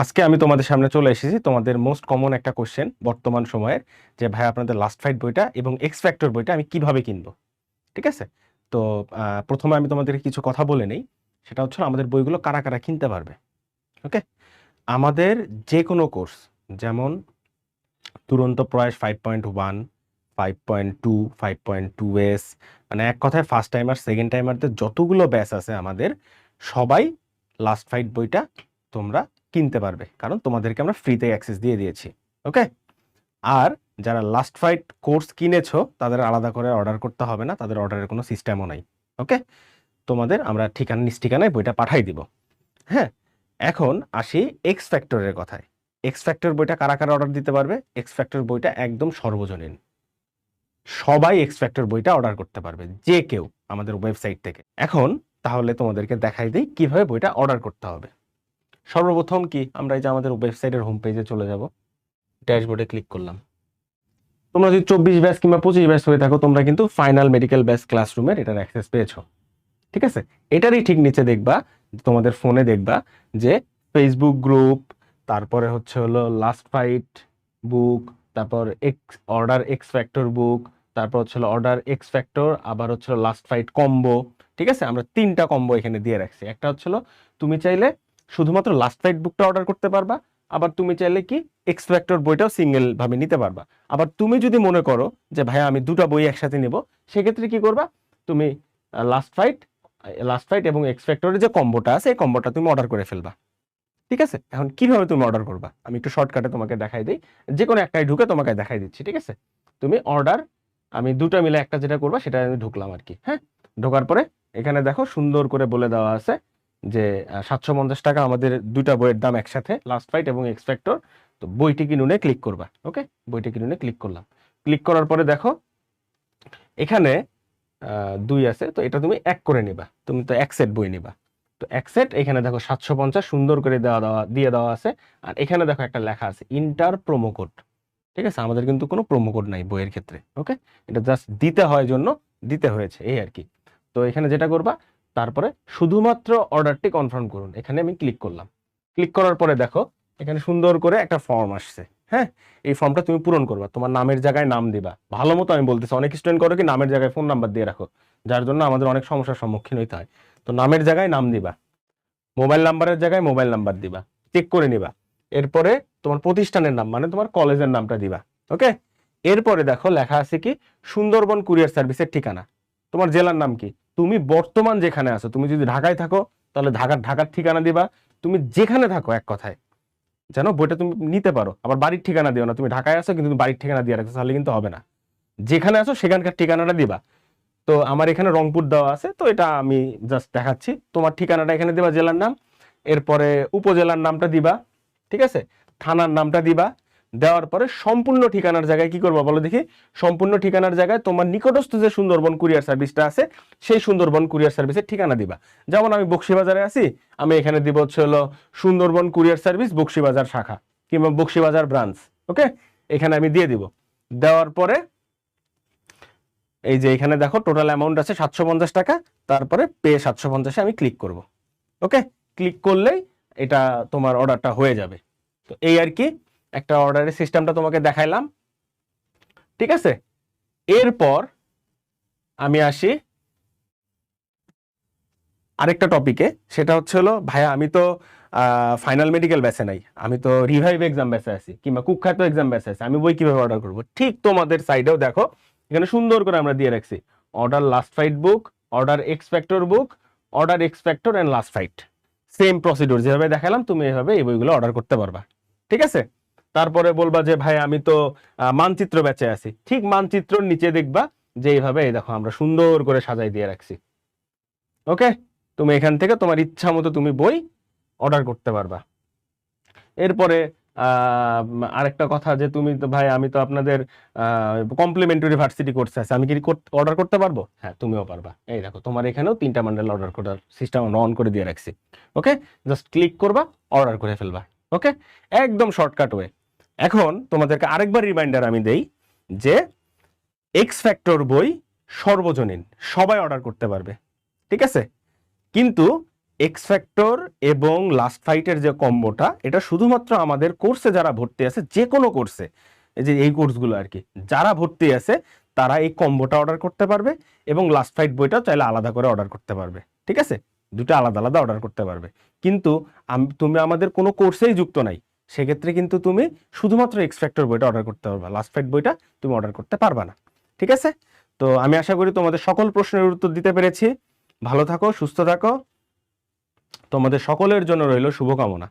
আজকে আমি তোমাদের সামনে চলে এসেছি তোমাদের মোস্ট কমন একটা কোশ্চেন বর্তমান সময়ের, যে ভাই আপনাদের লাস্ট ফাইট বইটা এবং এক্স ফ্যাক্টর বইটা আমি কীভাবে কিনবো? ঠিক আছে? তো প্রথমে আমি তোমাদের কিছু কথা বলে নেই, সেটা হচ্ছে আমাদের বইগুলো কারা কারা কিনতে পারবে? ওকে আমাদের যে কোনো কোর্স যেমন তুরন্ত প্রয়াস five point one five point two five point two S মানে এক কথায় ফার্স্ট টাইমার সেকেন্ড টাইমারদের যতগুলো ব্যাচ আছে আমাদের, সবাই লাস্ট ফাইট বইটা তোমরা কিনতে পারবে। কারণ তোমাদেরকে আমরা ফ্রিতে অ্যাক্সেস দিয়ে দিয়েছি। ওকে আর যারা লাস্ট ফাইট কোর্স কিনেছো, তাদের আলাদা করে অর্ডার করতে হবে না, তাদের অর্ডারের কোনো সিস্টেমও নাই। ওকে তোমাদের আমরা ঠিকানা, নিজ ঠিকানায় বইটা পাঠাই দিব। হ্যাঁ? এখন আসি এক্স ফ্যাক্টরের কথায়। এক্স ফ্যাক্টর বইটা কারা কারা অর্ডার দিতে পারবে? এক্স ফ্যাক্টর বইটা একদম সর্বজনীন। সবাই এক্স ফ্যাক্টর বইটা অর্ডার করতে পারবে, যে কেউ আমাদের ওয়েবসাইট থেকে। এখন তাহলে তোমাদেরকে দেখাই দিই কীভাবে বইটা অর্ডার করতে হবে। সর্বপ্রথম কি আমরা এই যে আমাদের ওয়েবসাইটের হোম পেজে চলে যাব। ড্যাশবোর্ডে ক্লিক করলাম। তোমরা যদি চব্বিশ ব্যাচ কিংবা পঁচিশ ব্যাচ হয়ে থাকো, তোমরা কিন্তু ফাইনাল মেডিকেল ব্যাচ ক্লাসরুমের এটার অ্যাক্সেস পেয়েছ। ঠিক আছে? এটারই ঠিক নিচে দেখবা, তোমাদের ফোনে দেখবা যে ফেসবুক গ্রুপ তারপরে হচ্ছে হলো লাস্ট ফাইট বুক তারপর X order X factor book তারপর হচ্ছে অর্ডার এক্স ফ্যাক্টর আবার হচ্ছে লাস্ট ফাইট কম্বো ঠিক আছে? আমরা তিনটা কম্বো এখানে দিয়ে রাখছি। একটা হচ্ছে হলো তুমি চাইলে শুধুমাত্র লাস্ট ফাইট বুকটা অর্ডার করতে পারবা, আবার তুমি চাইলে কি এক্স ফ্যাক্টর বইটাও সিঙ্গেল ভাবে নিতে পারবা। আবার তুমি যদি মনে করো যে ভাই আমি দুটো বই একসাথে নেব, সেক্ষেত্রে কি করবা? তুমি লাস্ট ফাইট লাস্ট ফাইট এবং এক্স ফ্যাক্টরের যে কম্বোটা আছে, এই কম্বোটা তুমি অর্ডার করে ফেলবা। ঠিক আছে? এখন কীভাবে তুমি অর্ডার করবা? আমি একটু শর্টকাটে তোমাকে দেখাই দিই। যে কোনো একটাই ঢুকে তোমাকে দেখাই দিচ্ছি, ঠিক আছে? তুমি অর্ডার আমি দুটো মিলে একটা যেটা করবা, সেটা আমি ঢুকলাম আর কি হ্যাঁ? ঢোকার পরে, এখানে দেখো সুন্দর করে বলে দেওয়া আছে যে সাতশো পঞ্চাশ টাকা আমাদের দুইটা বইয়ের দাম একসাথে লাস্ট ফাইট এবং এক্সপেক্টর তো বইটি কিনুনে ক্লিক করবা ওকে বইটি কিনুনে ক্লিক করলাম। ক্লিক করার পরে দেখো, এখানে দুই আছে, তো এটা তুমি এক করে নিবা, তুমি তো এক সেট বই নিবা। তো এক সেট এখানে দেখো সাতশো পঞ্চাশ, সুন্দর করে দেওয়া দেওয়া, দিয়ে দেওয়া আছে, আর এখানে দেখো একটা লেখা আছে ইন্টার প্রোমো কোড ঠিক আছে? আমাদের কিন্তু কোনো প্রোমো কোড নাই বইয়ের ক্ষেত্রে ওকে এটা জাস্ট দিতে হয় জন্য, দিতে হয়েছে, এই আর কি। তো এখানে যেটা করবা তারপরে শুধুমাত্র অর্ডারটি কনফার্ম করুন। এখানে আমি ক্লিক করলাম। ক্লিক করার পরে দেখো, এখানে সুন্দর করে একটা ফর্ম আসছে। হ্যাঁ? এই ফর্মটা তুমি পূরণ করবা। তোমার নামের জায়গায় নাম দিবা। ভালো মতো আমি বলতেছি, অনেক স্টুডেন্ট করো কি, নামের জায়গায় ফোন নাম্বার দিয়ে রাখো। যার জন্য আমাদের অনেক সমস্যার সম্মুখীন হইতে হয়। তো নামের জায়গায় নাম দিবা। মোবাইল নাম্বারের জায়গায় মোবাইল নাম্বার দিবা। চেক করে নিবা। এরপরে তোমার প্রতিষ্ঠানের নাম মানে তোমার কলেজের নামটা দিবা। ওকে এরপরে দেখো, লেখা আছে কি, সুন্দরবন কুরিয়ার সার্ভিসের ঠিকানা। তোমার জেলার নাম কি? তুমি বর্তমান যেখানে আছো, তুমি যদি ঢাকায় থাকো, তাহলে ঢাকার ঢাকার ঠিকানা দিবা। তুমি যেখানে থাকো এক কথায় জানো বইটা তুমি নিতে পারো। আবার বাড়ির ঠিকানা দিও না, তুমি ঢাকায় আছো কিন্তু বাড়ির ঠিকানা দিয়ে রাখছো, তাহলে কিন্তু হবে না। যেখানে আসো সেখানকার ঠিকানাটা দিবা। তো আমার এখানে রংপুর দেওয়া আছে, তো এটা আমি জাস্ট দেখাচ্ছি। তোমার ঠিকানাটা এখানে দিবা, জেলার নাম। এরপরে উপজেলার নামটা দিবা, ঠিক আছে? থানার নামটা দিবা। দেওয়ার পরে সম্পূর্ণ ঠিকানার জায়গায় কি করব বলো দেখি? সম্পূর্ণ ঠিকানার জায়গায় তোমার নিকটস্থ যে সুন্দরবন কুরিয়ার সার্ভিসটা আছে, সেই সুন্দরবন কুরিয়ার সার্ভিসের ঠিকানা দিবা। যেমন আমি বক্সিবাজারে আছি, আমি এখানে দিব হচ্ছে হলো সুন্দরবন কুরিয়ার সার্ভিস, বক্সিবাজার শাখা কিংবা বক্সিবাজার ব্রাঞ্চ, ওকে? এখানে আমি দিয়ে দিব। দেওয়ার পরে এই যে এখানে দেখো টোটাল অ্যামাউন্ট আছে সাতশো পঞ্চাশ টাকা, তারপরে পে সাতশো পঞ্চাশে আমি ক্লিক করব, ওকে? ক্লিক করলেই এটা তোমার অর্ডারটা হয়ে যাবে। তো এই আর কি একটা অর্ডারের সিস্টেমটা তোমাকে দেখাইলাম। ঠিক আছে? এরপর আমি আসি আরেকটা টপিকে সেটা হচ্ছে হলো, ভাইয়া আমি তো ফাইনাল মেডিকেল ব্যাচে নাই। আমি তো রিভাইভ এক্সাম ব্যাচে আছি, কিংবা কুখ্যাত এক্সাম ব্যাচে আছি। আমি বই কীভাবে অর্ডার করব? ঠিক তোমাদের সাইডেও দেখো, এখানে সুন্দর করে আমরা দিয়ে রাখছি। Order last fight book order X factor book order X factor and last fight same procedure যেভাবে দেখালাম, তুমি এভাবে এই বইগুলো অর্ডার করতে পারবা। ঠিক আছে? তারপরে বলবা যে, ভাই, আমি তো মানচিত্র বেঁচে আছি। ঠিক মানচিত্রর নিচে দেখবা যে, এইভাবে, এই দেখো, আমরা সুন্দর করে সাজাই দিয়ে রাখছি। ওকে? তুমি এখান থেকে তোমার ইচ্ছা মতো তুমি বই অর্ডার করতে পারবা। এরপরে আরেকটা কথা যে, তুমি তো, ভাই, আমি তো আপনাদের কমপ্লিমেন্টারি ভার্সিটি কোর্স আছে। আমি কি অর্ডার করতে পারব? হ্যাঁ তুমিও পারবা। এই দেখো, তোমার এখানেও তিনটা মান্ডেল অর্ডার করার সিস্টেম অন করে দিয়ে রাখছি। ওকে? জাস্ট ক্লিক করবা অর্ডার করে ফেলবা। ওকে? একদম শর্টকাট ওয়ে এখন তোমাদেরকে আরেকবার রিমাইন্ডার আমি দেই যে এক্স ফ্যাক্টর বই সর্বজনীন, সবাই অর্ডার করতে পারবে, ঠিক আছে? কিন্তু এক্স ফ্যাক্টর এবং লাস্ট ফাইটের যে কম্বোটা এটা শুধুমাত্র আমাদের কোর্সে যারা ভর্তি আছে, যে কোনো কোর্সে যে এই কোর্সগুলো আর কি, যারা ভর্তি আছে, তারা এই কম্বোটা অর্ডার করতে পারবে এবং লাস্ট ফাইট বইটাও চাইলে আলাদা করে অর্ডার করতে পারবে, ঠিক আছে? দুটো আলাদা আলাদা অর্ডার করতে পারবে। কিন্তু তুমি আমাদের কোনো কোর্সেই যুক্ত নাই। সেক্ষেত্রে কিন্তু তুমি শুধুমাত্র এক্স ফ্যাক্টর বইটা অর্ডার করতে পারবা। লাস্ট ফাইট বইটা তুমি অর্ডার করতে পারবা না। ঠিক আছে? তো আমি আশা করি তোমাদের সকল প্রশ্নের উত্তর দিতে পেরেছি। ভালো থাকো, সুস্থ থাকো। তোমাদের সকলের জন্য রইল শুভকামনা।